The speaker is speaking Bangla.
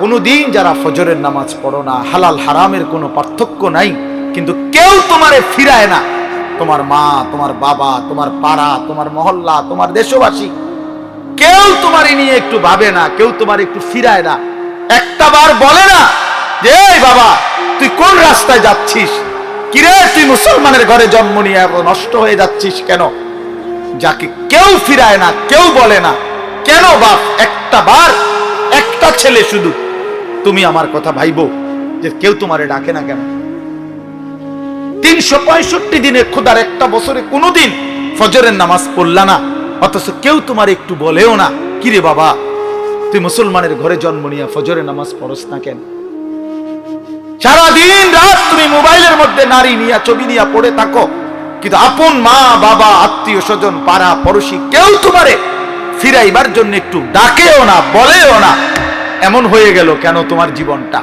কোনোদিন যারা ফজরের নামাজ পড়ো না, হালাল হারামের কোনো পার্থক্য নাই, কিন্তু কেউ তোমারে ফিরায় না। তোমার মা, তোমার বাবা, তোমার পাড়া, তোমার মহল্লা, তোমার দেশবাসী, কেউ তোমার নিয়ে একটু ভাবে না, কেউ তোমার একটু ফিরায় না। একটা বার বলে না যে বাবা, তুই কোন রাস্তায় যাচ্ছিস? কিরে, তুই মুসলমানের ঘরে জন্ম নিয়ে নষ্ট হয়ে যাচ্ছিস কেন? যাকে কেউ ফিরায় না, কেউ বলে না, কেন বাপ, একটা বার, একটা ছেলে শুধু তুমি আমার কথা ভাইবো যে কেউ তোমারে ডাকে না কেন? তিনশো পঁয়ষট্টি দিনে খোদার একটা বছরে কোনোদিন ফজরের নামাজ পড়লা না, অথচ কেউ তোমার একটু বলেও না, কিরে বাবা, তুই মুসলমানের ঘরে জন্ম নিয়ে ফজরের নামাজ পড়স না কেন? সারাদিন রাত তুমি মোবাইলের মধ্যে নারী নিয়ে, ছবি নিয়ে পড়ে থাকো, কিন্তু আপন মা, বাবা, আত্মীয় স্বজন, পাড়া, পড়োশি কেউ তোমারে ফিরাইবার জন্য একটু ডাকেও না, বলেও না এমন হয়ে গেল কেন তোমার জীবনটা?